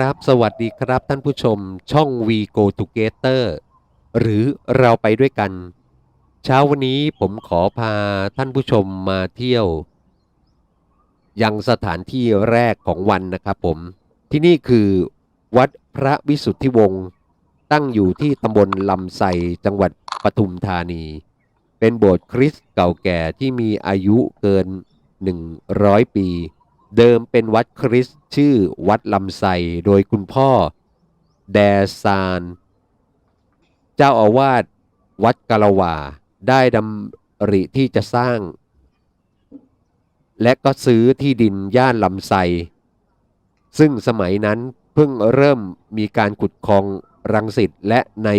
ครับ สวัสดีครับท่านผู้ชมช่อง We Go Together หรือเราไปด้วยกัน เช้าวันนี้ผมขอพาท่านผู้ชมมาเที่ยว ยังสถานที่แรกของวันนะครับผม ที่นี่คือวัดพระวิสุทธิวงศ์ตั้งอยู่ที่ตำบลลำไทรจังหวัดปทุมธานี เป็นโบสถ์คริสต์เก่าแก่ที่มีอายุเกิน 100 ปี เดิมเป็นวัดคริสต์ชื่อวัดลำไทรโดยคุณพ่อ แดซาน เจ้าอาวาสวัดกะละวาได้ดำริที่จะสร้าง และก็ซื้อที่ดินย่านลำไทรซึ่งสมัยนั้นเพิ่งเริ่มมีการขุดคลองรังสิตและใน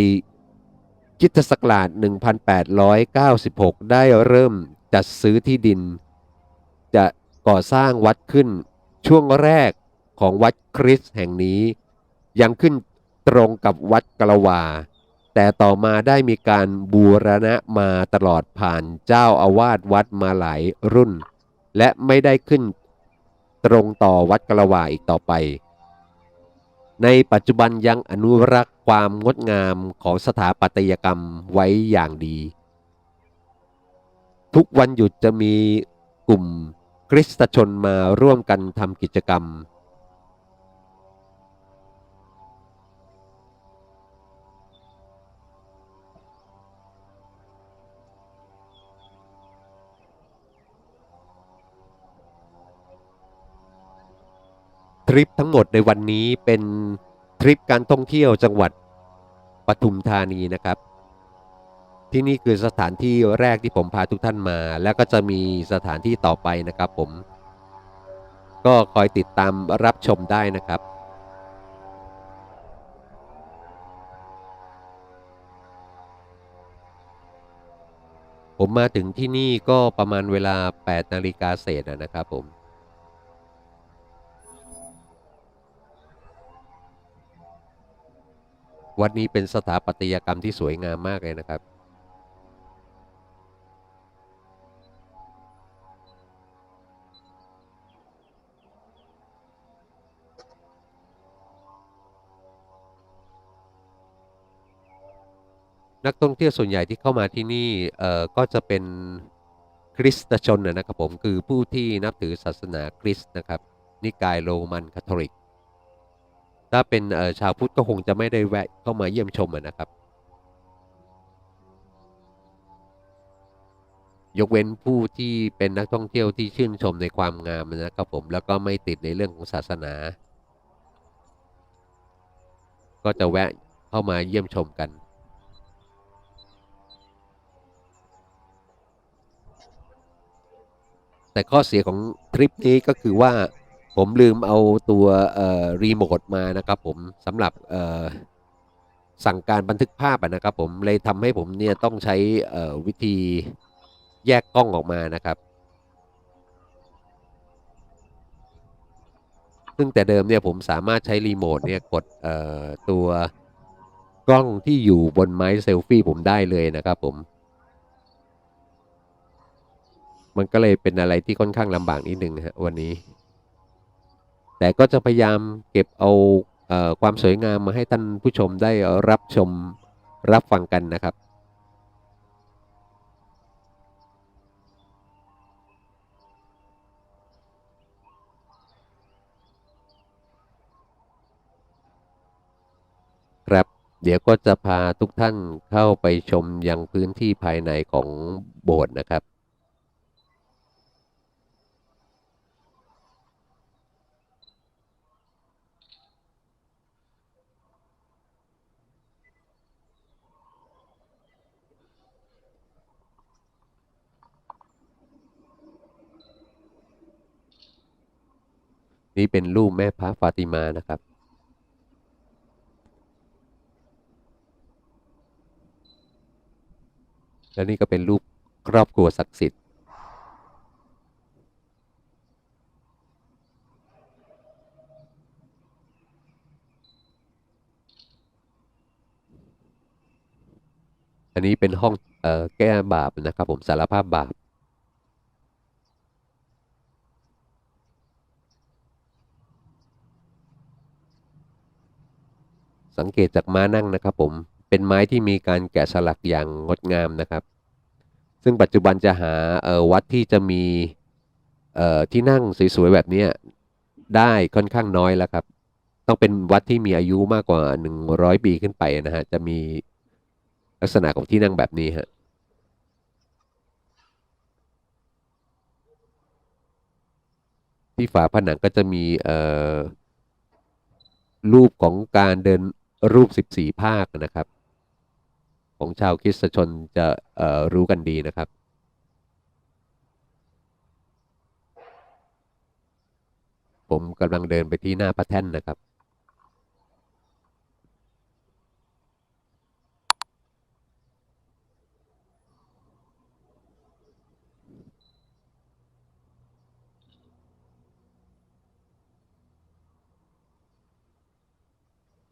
คริดศักราช 1896 ได้เริ่มจัดซื้อที่ดิน จะ ก่อสร้างวัดขึ้นช่วงแรกของวัดคริสต์แห่งนี้ ยังขึ้นตรงกับวัดกะละวา แต่ต่อมาได้มีการบูรณะมาตลอดผ่านเจ้าอาวาสวัดมาหลายรุ่น และไม่ได้ขึ้นตรงต่อวัดกะละวาอีกต่อไป ในปัจจุบันยังอนุรักษ์ความงดงามของสถาปัตยกรรมไว้อย่างดี ทุกวันหยุดจะมีกลุ่ม คริสตชนมาร่วมกันทำกิจกรรม ทริปทั้งหมดในวันนี้เป็นทริปการท่องเที่ยวจังหวัดปทุมธานีนะครับ ที่นี่คือสถานที่แรกที่ผมพาทุกท่านมา แล้วก็จะมีสถานที่ต่อไปนะครับผม ก็คอยติดตามรับชมได้นะครับผมมาถึงที่นี่ก็ประมาณเวลา 8 นาฬิกาเศษนะครับผม วัดนี้เป็นสถาปัตยกรรมที่สวยงามมากเลยนะครับ นักท่องเที่ยวส่วนใหญ่ที่เข้ามาที่นี่เอ่อก็จะเป็นคริสตชนนะครับผมคือผู้ที่นับถือศาสนาคริสต์นะครับ นิกายโรมันคาทอลิก ถ้าเป็นชาวพุทธก็คงจะไม่ได้แวะเข้ามาเยี่ยมชมนะครับ ยกเว้นผู้ที่เป็นนักท่องเที่ยวที่ชื่นชมในความงามนะครับผมแล้วก็ไม่ติดในเรื่องของศาสนา ก็จะแวะเข้ามาเยี่ยมชมกัน แต่ข้อเสียของทริปนี้ก็คือว่าผมลืมเอาตัวเอ่อรีโมทมานะครับผมสำหรับเอ่อสั่งการบันทึกภาพนะครับผมเลยทำให้ผมเนี่ยต้องใช้เอ่อวิธีแยกกล้องออกมานะครับซึ่งแต่เดิมเนี่ยผมสามารถใช้รีโมทเนี่ยกดเอ่อตัวกล้องที่อยู่บนไม้เซลฟี่ผมได้เลยนะครับผม มันก็เลยเป็นอะไรที่ค่อนข้างลำบากนิดนึงนะฮะวันนี้ แต่ก็จะพยายามเก็บเอาเออความสวยงามมาให้ท่านผู้ชมได้รับชมรับฟังกันนะครับ ครับเดี๋ยวก็จะพาทุกท่านเข้าไปชมยังพื้นที่ภายในของโบสถ์นะครับ นี่เป็นรูปแม่พระฟาติมานะครับ และนี่ก็เป็นรูปครอบครัวศักดิ์สิทธิ์ อันนี้เป็นห้องออแก้บาปนะครับผมสารภาพบาป สังเกตจากม้านั่งนะครับผมเป็นไม้ที่มีการแกะสลักอย่างงดงามนะครับ ซึ่งปัจจุบันจะหาวัดที่จะมีที่นั่งสวยๆแบบนี้ได้ค่อนข้างน้อยแล้วครับ ต้องเป็นวัดที่มีอายุมากกว่า 100 ปีขึ้นไปนะฮะจะมีลักษณะของที่นั่งแบบนี้ฮะที่ฝาผนังก็จะมีรูปของการเดิน รูป 14 ภาคนะครับ ของชาวคริสตชนจะรู้กันดีนะครับ ผมกำลังเดินไปที่หน้าพระแท่นนะครับ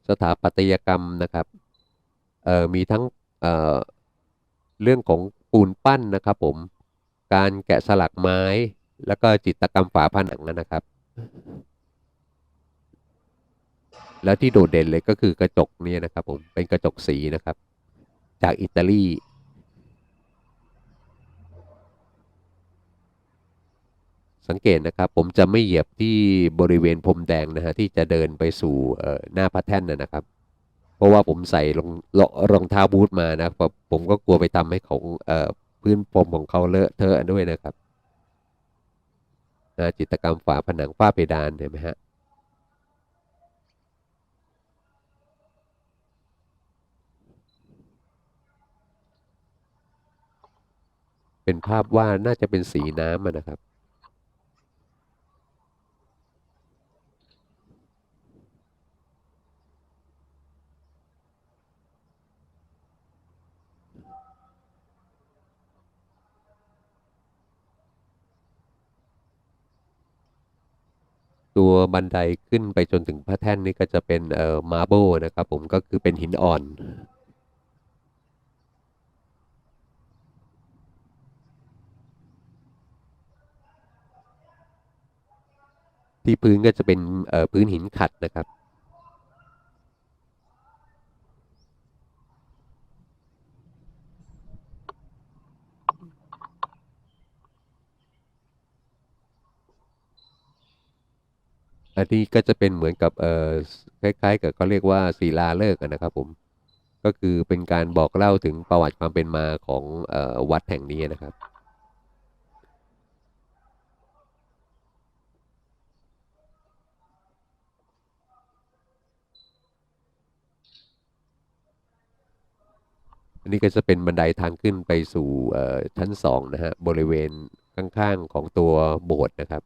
สถาปัตยกรรมนะครับมีทั้งเเรื่องของปูนปั้นนะครับผมการแกะสลักไม้ แล้วก็จิตรกรรมฝาผนังนะครับ แล้วที่โดดเด่นเลยก็คือกระจกเนี่ยนะครับผมเป็นกระจกสีนะครับ จากอิตาลี สังเกตนะครับ ผมจะไม่เหยียบที่บริเวณพรมแดงนะฮะที่จะเดินไปสู่หน้าพระแท่นนะครับ เพราะว่าผมใส่รองรองรองเท้าบูทมานะครับผมก็กลัวไปทำให้ของเอ่อพื้นพรมของเขาเลอะเทอะด้วยนะครับนะจิตกรรมฝาผนังฝ้าเพดานเห็นไหมฮะเป็นภาพว่าดน่าจะเป็นสีน้ำนะครับ ตัวบันไดขึ้นไปจนถึงพระแท่นนี่ก็จะเป็นเอ่อมาร์เบิลนะครับผมก็คือเป็นหินอ่อน ที่พื้นก็จะเป็นเอ่อพื้นหินขัดนะครับ อันนี้ก็จะเป็นเหมือนกับเอ่อคล้ายๆ กับเขาเรียกว่าศิลาฤกษ์อะนะครับผมก็คือเป็นการบอกเล่าถึงประวัติความเป็นมาของออวัดแห่งนี้นะครับ อันนี้ก็จะเป็นบันไดทางขึ้นไปสู่ชั้นสองนะฮะบริเวณข้างๆของตัวโบสถ์นะครับ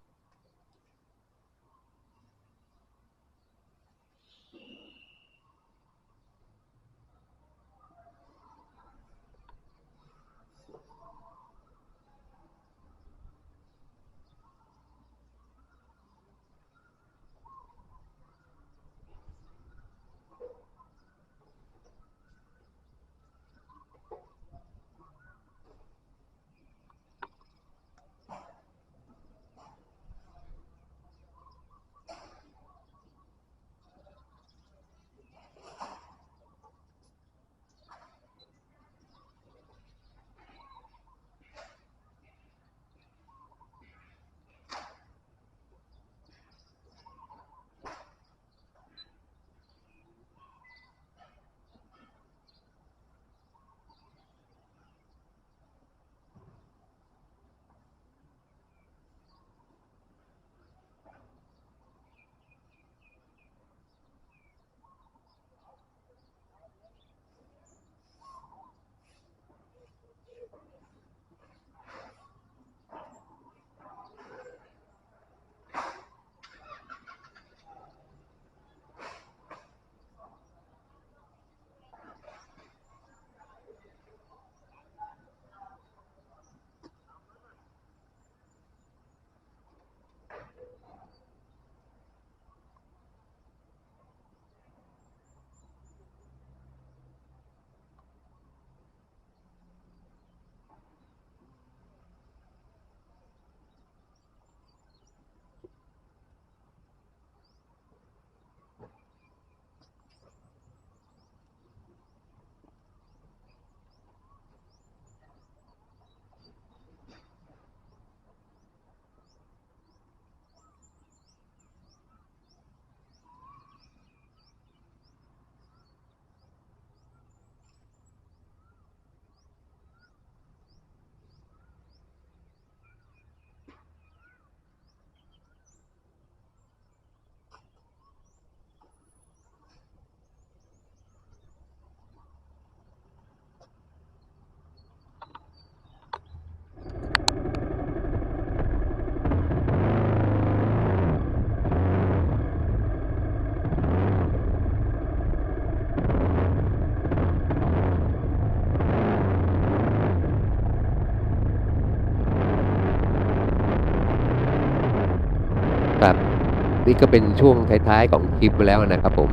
นี่ก็เป็นช่วงท้ายๆของคลิปแล้วนะครับผม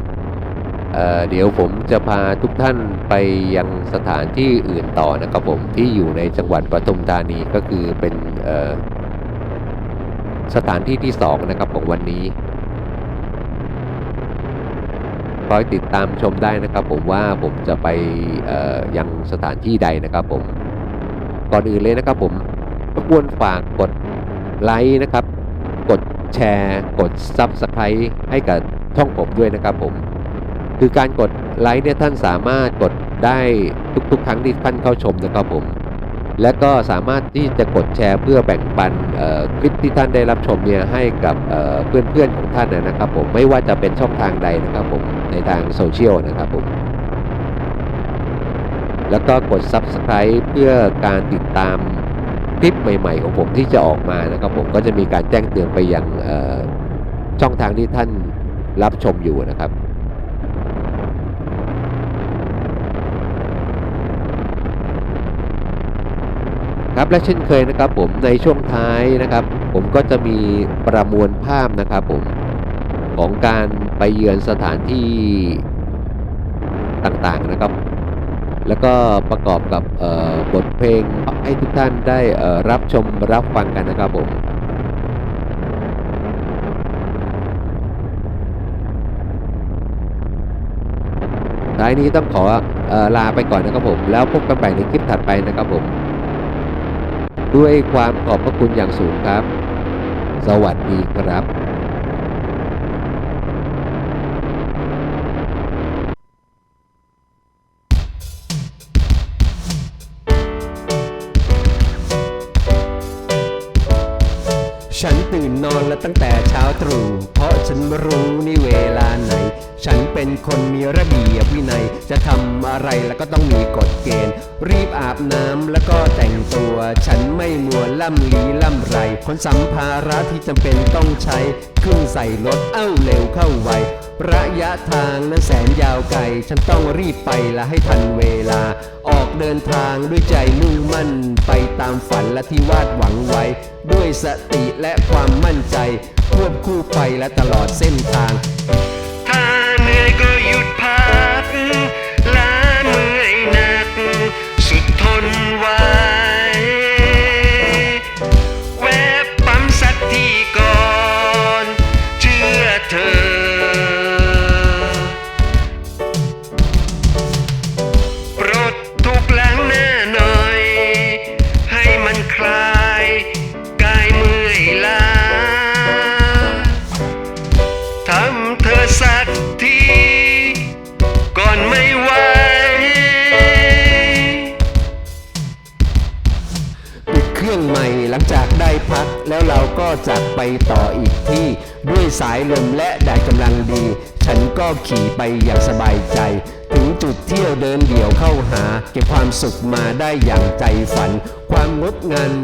เเดี๋ยวผมจะพาทุกท่านไปยังสถานที่อื่นต่อนะครับผมที่อยู่ในจังหวัดปทุมธานีก็คือเป็นสถานที่ที่สองนะครับของวันนี้คอยติดตามชมได้นะครับผมว่าผมจะไปยังสถานที่ใดนะครับผมก่อนอื่นเลยนะครับผมรบกวนฝากกดไลค์นะครับ แชร์กด Subscribe ให้กับช่องผมด้วยนะครับผม คือการกดไลค์เนี่ยท่านสามารถกดได้ทุกๆ ครั้งที่ท่านเข้าชมนะครับผม และก็สามารถที่จะกดแชร์เพื่อแบ่งปันคลิปที่ท่านได้รับชมเนี่ยให้กับเเพื่อนๆของท่านนะครับผมไม่ว่าจะเป็นช่องทางใดนะครับผมในทางโซเชียลนะครับผมแล้วก็กด Subscribe เพื่อการติดตาม คลิปใหม่ๆของผมที่จะออกมานะครับ ผมก็จะมีการแจ้งเตือนไปยังช่องทางที่ท่านรับชมอยู่นะครับครับและเช่นเคยนะครับผมในช่วงท้ายนะครับ ผมก็จะมีประมวลภาพนะครับผมของการไปเยือนสถานที่ต่างๆนะครับ แล้วก็ประกอบกับบทเพลงให้ทุกท่านได้รับชมรับฟังกันนะครับผมท้ายนี้ต้องขอออลาไปก่อนนะครับผม แล้วพบกันใหม่ในคลิปถัดไปนะครับผม ด้วยความขอบพระคุณอย่างสูงครับ สวัสดีครับำไรคนสัมภาระที่จำเป็นต้องใช้ขึ้นใส่รถเอ้าเร็วเข้าไวระยะทางนั้นแสนยาวไกล ฉันต้องรีบไปและให้ทันเวลา ออกเดินทางด้วยใจมุ่งมั่น ไปตามฝันและที่วาดหวังไว้ ด้วยสติและความมั่นใจ ควบคู่ไปและตลอดเส้นทาง อย่างสบายใจ ถึงจุดเที่ยวเดินเดี่ยวเข้าหา เก็บความสุขมาได้อย่างใจฝัน ความงดงานมี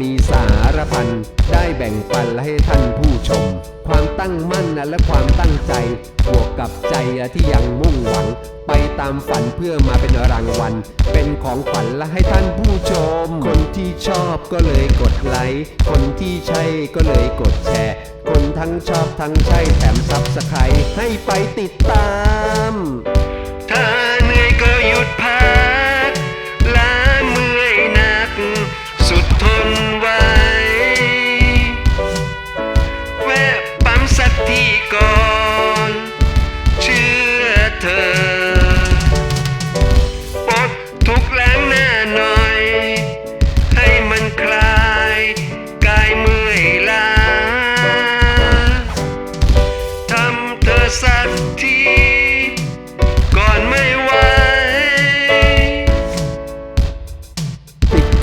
ไลค์ คนที่ใช่ก็เลยกดแชร์ คนทั้งชอบทั้งใช่แถมซับสไครให้ไปติดตาม ถ้าเหนื่อยก็หยุดพัก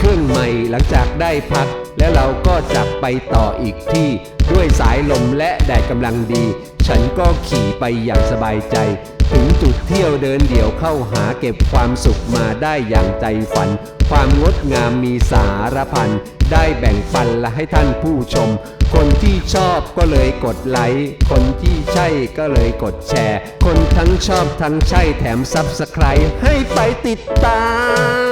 รื่องใหม่ หลังจากได้พัก แล้วเราก็จะไปต่ออีกที่ ด้วยสายลมและแดดกำลังดี ฉันก็ขี่ไปอย่างสบายใจ ถึงจุดเที่ยวเดินเดี่ยวเข้าหาเก็บความสุขมาได้อย่างใจฝัน ความงดงามมีสารพันได้แบ่งปันและให้ท่านผู้ชม คนที่ชอบก็เลยกดไลค์ คนที่ใช่ก็เลยกดแชร์ คนทั้งชอบทั้งใช่แถมซับสไครต์ให้ไปติดตาม